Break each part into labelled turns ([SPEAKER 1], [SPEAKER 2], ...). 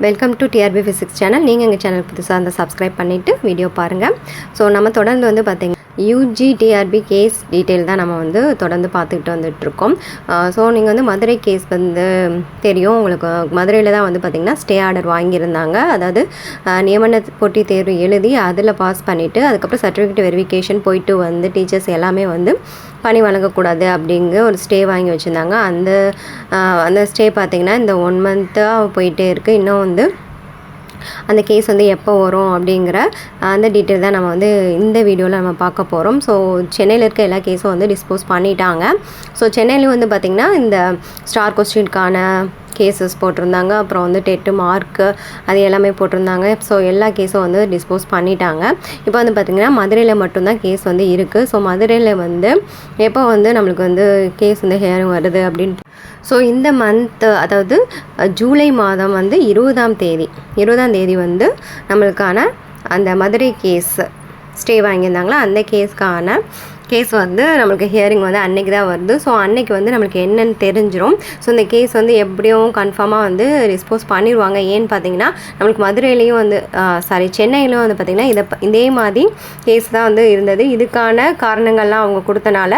[SPEAKER 1] Welcome to TRB physics channel நீங்கள் எங்கள் channel புதுசாக இருந்தால் சப்ஸ்கிரைப் பண்ணிவிட்டு வீடியோ பாருங்கள் ஸோ நம்ம தொடர்ந்து வந்து பார்த்திங்க யூஜி டிஆர்பி கேஸ் டீட்டெயில் தான் நம்ம வந்து தொடர்ந்து பார்த்துக்கிட்டு வந்துட்டுருக்கோம். ஸோ நீங்கள் வந்து மதுரை கேஸ் வந்து தெரியும். உங்களுக்கு மதுரையில் தான் வந்து பார்த்திங்கன்னா ஸ்டே ஆர்டர் வாங்கியிருந்தாங்க. அதாவது நியமன போட்டி தேர்வு எழுதி அதில் பாஸ் பண்ணிவிட்டு அதுக்கப்புறம் சர்டிஃபிகேட் வெரிஃபிகேஷன் போயிட்டு வந்து டீச்சர்ஸ் எல்லாமே வந்து பணி வழங்கக்கூடாது அப்படிங்கிற ஒரு ஸ்டே வாங்கி வச்சுருந்தாங்க. அந்த அந்த ஸ்டே பார்த்திங்கன்னா இந்த ஒன் மந்த்தாக போயிட்டே இருக்குது இன்னும் வந்து அந்த கேஸ் வந்து எப்போ வரும் அப்படிங்கிற அந்த டீட்டெயில் தான் நம்ம வந்து இந்த வீடியோவில் நம்ம பார்க்க போகிறோம் ஸோ சென்னையில் இருக்க எல்லா கேஸும் வந்து டிஸ்போஸ் பண்ணிட்டாங்க. ஸோ சென்னையிலையும் வந்து பார்த்திங்கன்னா இந்த ஸ்டார் கொஸ்டினுக்கான கேசஸ் போட்டிருந்தாங்க. அப்புறம் வந்து டெட்டு மார்க்கு அது எல்லாமே போட்டிருந்தாங்க. ஸோ எல்லா கேஸும் வந்து டிஸ்போஸ் பண்ணிட்டாங்க. இப்போ வந்து பார்த்திங்கன்னா மதுரையில் மட்டும்தான் கேஸ் வந்து இருக்குது ஸோ மதுரையில் வந்து எப்போ வந்து நம்மளுக்கு வந்து கேஸ் வந்து ஹேரிங் வருது அப்படின்னு ஸோ இந்த மந்த் அதாவது ஜூலை மாதம் வந்து இருபதாம் தேதி. இருபதாம் தேதி வந்து நம்மளுக்கான அந்த மதுரை கேஸ் ஸ்டே வாங்கியிருந்தாங்களா? அந்த கேஸ்க்கான கேஸ் வந்து நம்மளுக்கு ஹியரிங் வந்து அன்னைக்கு தான் வருது. ஸோ அன்னைக்கு வந்து நம்மளுக்கு என்னன்னு தெரிஞ்சிடும் ஸோ இந்த கேஸ் வந்து எப்படியும் கன்ஃபார்மாக வந்து டிஸ்போஸ் பண்ணிடுவாங்க ஏன்னு பார்த்தீங்கன்னா நம்மளுக்கு மதுரையிலையும் வந்து சாரி சென்னையிலும் வந்து பார்த்திங்கன்னா இதை இதே மாதிரி கேஸ் தான் வந்து இருந்தது. இதுக்கான காரணங்கள்லாம் அவங்க கொடுத்தனால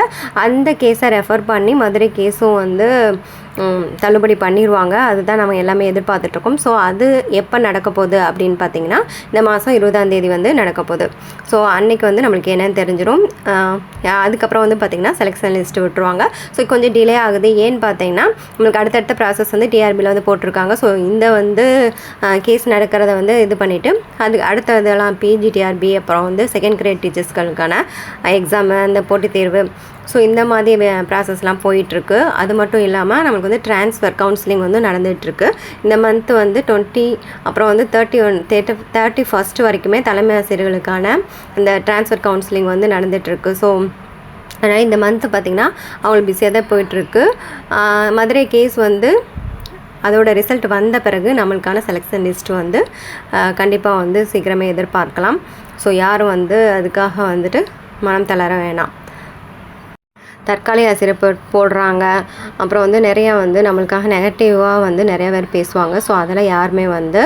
[SPEAKER 1] அந்த கேஸை ரெஃபர் பண்ணி மதுரை கேஸும் வந்து தள்ளுபடி பண்ணிடுவாங்க அதுதான் நம்ம எல்லாமே எதிர்பார்த்துட்ருக்கோம். ஸோ அது எப்போ நடக்க போகுது அப்படின்னு பார்த்தீங்கன்னா இந்த மாதம் இருபதாம் தேதி வந்து நடக்க போகுது. ஸோ அன்னைக்கு வந்து நம்மளுக்கு என்னென்னு தெரிஞ்சிடும் அதுக்கப்புறம் வந்து பார்த்திங்கன்னா செலெக்ஷன் லிஸ்ட் விட்டுருவாங்க. ஸோ கொஞ்சம் டிலே ஆகுது. ஏன்னு பார்த்தீங்கன்னா நம்மளுக்கு அடுத்தடுத்த ப்ராசஸ் வந்து டிஆர்பியில் வந்து போட்டிருக்காங்க. ஸோ இந்த வந்து கேஸ் நடக்கிறத வந்து இது பண்ணிவிட்டு அது அடுத்த இதெல்லாம் பிஜி டிஆர்பி அப்புறம் வந்து செகண்ட் கிரேட் டீச்சர்ஸ்களுக்கான எக்ஸாமு அந்த போட்டித் தேர்வு ஸோ இந்த மாதிரி ப்ராசஸ்லாம் போயிட்டுருக்கு. அது மட்டும் இல்லாமல் நமக்கு வந்து ட்ரான்ஸ்ஃபர் கவுன்சிலிங் வந்து நடந்துகிட்ருக்கு இந்த மந்த் வந்து டுவெண்ட்டி அப்புறம் வந்து thirty one thirty thirty first வரைக்குமே தலைமை ஆசிரியர்களுக்கான இந்த ட்ரான்ஸ்ஃபர் கவுன்சிலிங் வந்து நடந்துகிட்ருக்கு ஸோ அதனால் இந்த மந்த்து பார்த்திங்கன்னா அவங்களுக்கு பிஸியாக தான் போயிட்டுருக்கு. மதுரை கேஸ் வந்து அதோட ரிசல்ட் வந்த பிறகு நம்மளுக்கான செலெக்ஷன் லிஸ்ட் வந்து கண்டிப்பாக வந்து சீக்கிரமே எதிர்பார்க்கலாம். ஸோ யாரும் வந்து அதுக்காக வந்துட்டு மனம் தளர வேணாம். தற்காலிக சிறப்பு போடுறாங்க. அப்புறம் வந்து நிறையா வந்து நம்மளுக்காக நெகட்டிவாக வந்து நிறைய பேர் பேசுவாங்க. ஸோ அதெல்லாம் யாருமே வந்து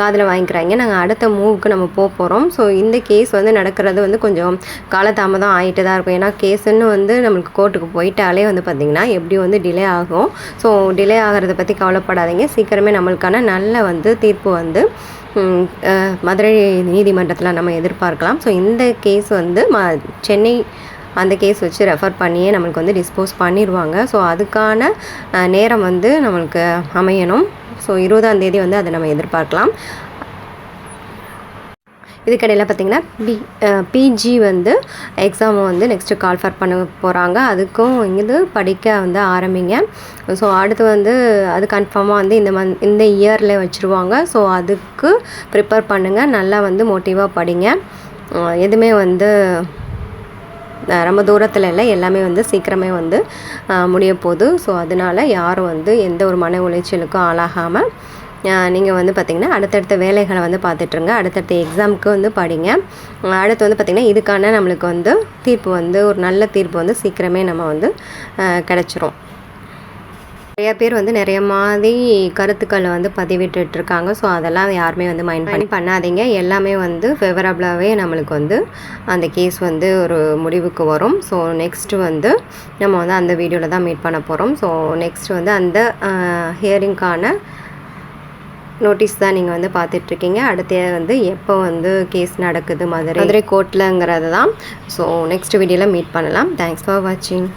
[SPEAKER 1] காதில் வாங்கிக்கிறாங்க. நாங்கள் அடுத்த மூவுக்கு நம்ம போக போகிறோம் ஸோ இந்த கேஸ் வந்து நடக்கிறது வந்து கொஞ்சம் காலதாமதம் ஆகிட்டு தான் இருக்கும். ஏன்னா கேஸுன்னு வந்து நம்மளுக்கு கோர்ட்டுக்கு போயிட்டாலே வந்து பார்த்திங்கன்னா எப்படியும் வந்து டிலே ஆகும். ஸோ டிலே ஆகிறத பற்றி கவலைப்படாதீங்க. சீக்கிரமே நம்மளுக்கான நல்ல வந்து தீர்ப்பு வந்து மதுரை நீதிமன்றத்தில் நம்ம எதிர்பார்க்கலாம். ஸோ இந்த கேஸ் வந்து ம சென்னை அந்த கேஸ் வச்சு ரெஃபர் பண்ணியே நம்மளுக்கு வந்து டிஸ்போஸ் பண்ணிடுவாங்க. ஸோ அதுக்கான நேரம் வந்து நம்மளுக்கு அமையணும். ஸோ இருபதாம் தேதி வந்து அதை நம்ம எதிர்பார்க்கலாம். இதுக்கடையில் பார்த்தீங்கன்னா பி பிஜி வந்து எக்ஸாம் வந்து நெக்ஸ்ட்டு கால்ஃபர் பண்ண போகிறாங்க அதுக்கும் இங்கே படிக்க வந்து ஆரம்பிங்க. ஸோ அடுத்து வந்து அது கன்ஃபார்மாக வந்து இந்த மந்த் இந்த இயரில் வச்சுருவாங்க. ஸோ அதுக்கு ப்ரிப்பேர் பண்ணுங்கள் நல்லா வந்து மோட்டிவாக படிங்க. எதுவுமே வந்து ரொம்ப தூரத்தில் இல்லை எல்லாமே வந்து சீக்கிரமே வந்து முடிய போகுது. ஸோ அதனால யாரும் வந்து எந்த ஒரு மன உளைச்சலுக்கும் ஆளாகாமல் நீங்கள் வந்து பார்த்திங்கன்னா அடுத்தடுத்த வேலைகளை வந்து பார்த்துட்ருங்க அடுத்தடுத்த எக்ஸாமுக்கு வந்து படிங்க. அடுத்து வந்து பார்த்திங்கன்னா இதுக்கான நம்மளுக்கு வந்து தீர்ப்பு வந்து ஒரு நல்ல தீர்ப்பு வந்து சீக்கிரமே நம்ம வந்து கிடச்சிரும். நிறைய பேர் வந்து நிறைய மாதிரி கருத்துக்களை வந்து பதிவிட்டு இருக்காங்க ஸோ அதெல்லாம் யாருமே வந்து மைண்ட் பண்ணி பண்ணாதீங்க. எல்லாமே வந்து ஃபேவரபுளாகவே நம்மளுக்கு வந்து அந்த கேஸ் வந்து ஒரு முடிவுக்கு வரும். ஸோ நெக்ஸ்ட்டு வந்து நம்ம வந்து அந்த வீடியோவில் தான் மீட் பண்ண போகிறோம் ஸோ நெக்ஸ்ட் வந்து அந்த ஹியரிங்க்கான நோட்டீஸ் தான் நீங்கள் வந்து பார்த்துட்ருக்கீங்க. அடுத்து வந்து எப்போ வந்து கேஸ் நடக்குது மதுரை? மதுரை கோர்ட்டில்ங்கிறது தான். ஸோ நெக்ஸ்ட் வீடியோவில் மீட் பண்ணலாம். தேங்க்ஸ் ஃபார் வாட்சிங்